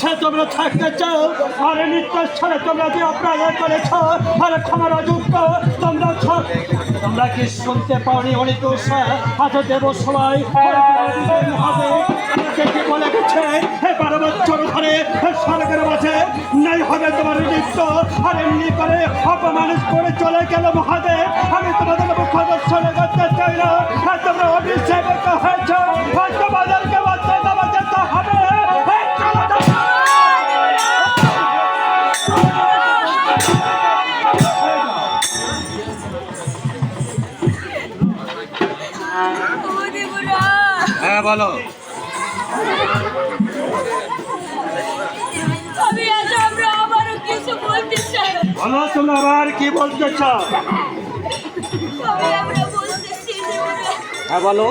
কাছে তোমরা থাকতে চাও, আর নিত্যের তোমরা যে অপরাধ করেছ, আর ক্ষমার অযোগ্য, তোমরা তোমরা কি শুনতে পাওনি অনিতোষ আজ দেব সবাই বলে গেছে? হে বারো বছর ধরে সরকারের মাঝে নাই হবে তোমার নৃত্য, আর এমনি করে অপমানিত করে চলে গেল মহাদেব। আমি তোমাদের দর্শন করতে চাই না তোমরা অভিষেক হয়েছ হ্যাঁ বলো বলো তোমরা আবার কি বলতে চাও? হ্যাঁ বলো।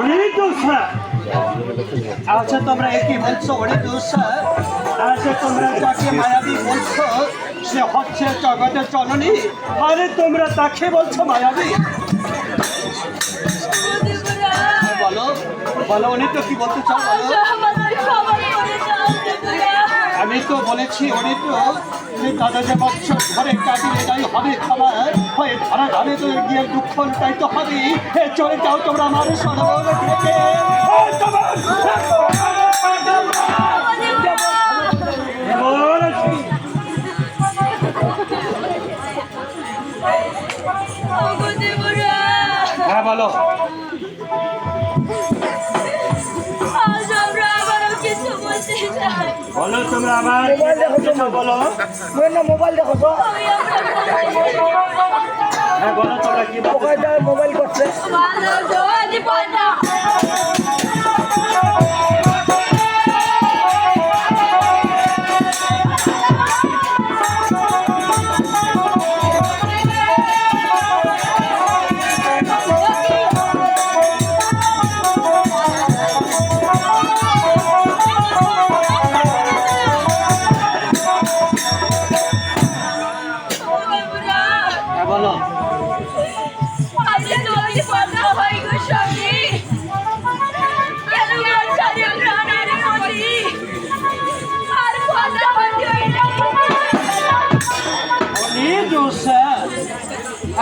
অনেক দোষ আচ্ছা তোমরা একই বলছো, অনেক দোষ আচ্ছা তোমরা যাকে মায়াবী বলছো, সে হচ্ছে জগতের জননী। আরে, তোমরা তাকে বলছো মায়াবী? বলো বলো অনেক তো কি বলতে চাও, বলো। তো বলেছি অনেক তো যে দাদা যে বছর ঘরে কাটিয়ে যাই হবে খাবার হয়ে ধরা ধারে তো গিয়ে দুঃখ তাই তো হবে চলে যাও তোমরা আমার সরবর থেকে হ্যাঁ বলো। বলো তোমরা আমার কিছু বলো। মোবাইল দেখো তো। হ্যাঁ বলো তোমরা কি মোবাইল করছে।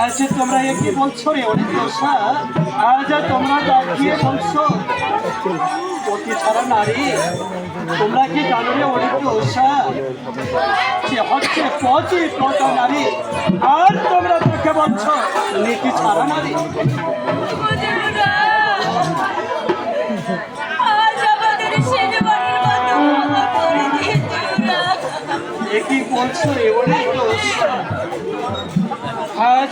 আচ্ছা তোমরা এ কি বলছো রে অনেক দোষা আজ তোমরা দেখিয়ে বলছো পতি ছাড়া নারী, তোমরা কি জানো রে অনেক দোষা সে হচ্ছে পতি পতা নারী, আর তোমরা তাকে বলছো নীতি ছাড়া নারী বৌদিপুরা আজ আমাদের সেজবাড়ির মতো ক্ষমা করে দিয়ে দিও এ কি বলছো রে অনেক দোষা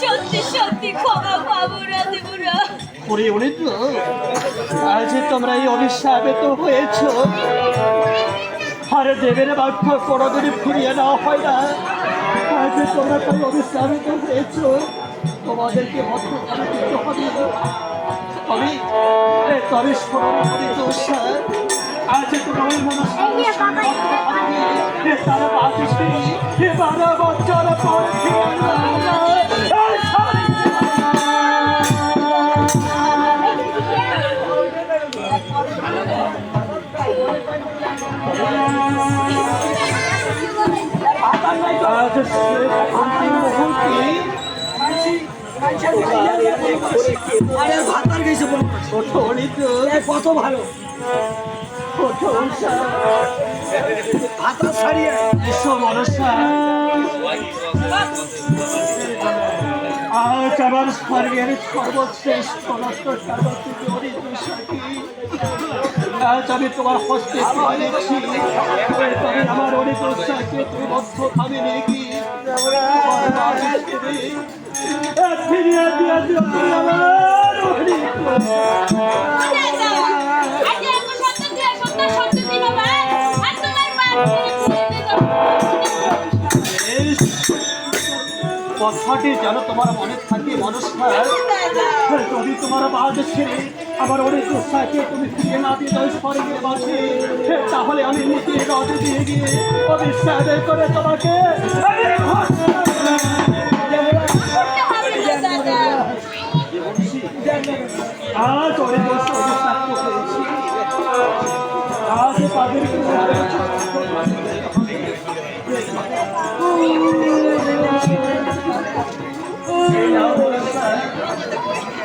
সত্যি সত্যি ক্ষমা পাবো করে উনি তো। আজ তোমরা এই অভিশাপে তো হয়েছ। আরে দেবের বাক্য কোনোদিনই ফিরিয়ে দেওয়া হয় না, আজ তোমরা তাই অবিশ্রামিত হয়েছ। তোমাদেরকে তো স্যার আজ তোমার মনে তারা বাঁচছে বারো বছর পর ফিরে এলো। এই সবাই আজ সে অন্তিম মুহূর্তে আরে ভাতার গেছে বল ওঠোনি তো। কত ভালো। ভাতার ছাড়িয়ে এসো মনসা আজ আমার স্বর্গের সর্বশ্রেষ্ঠ আমি তোমার হস্তে তবে আমার অনেক সাথে তুমি মধ্য ছেড়ে, এ ফিরিয়ে দিয়ে আমার কথাটি যেন তোমার মনে থাকে, মনস্কার। যদি তোমার বাদ ছেড়ে আমার অনেক দোষাকে তুমি ফিরে না দিয়ে দাও স্বর্গের মাঝে তাহলে আমি নিজে রথে দিয়ে গিয়ে অবিশ্বাস করে তোমাকে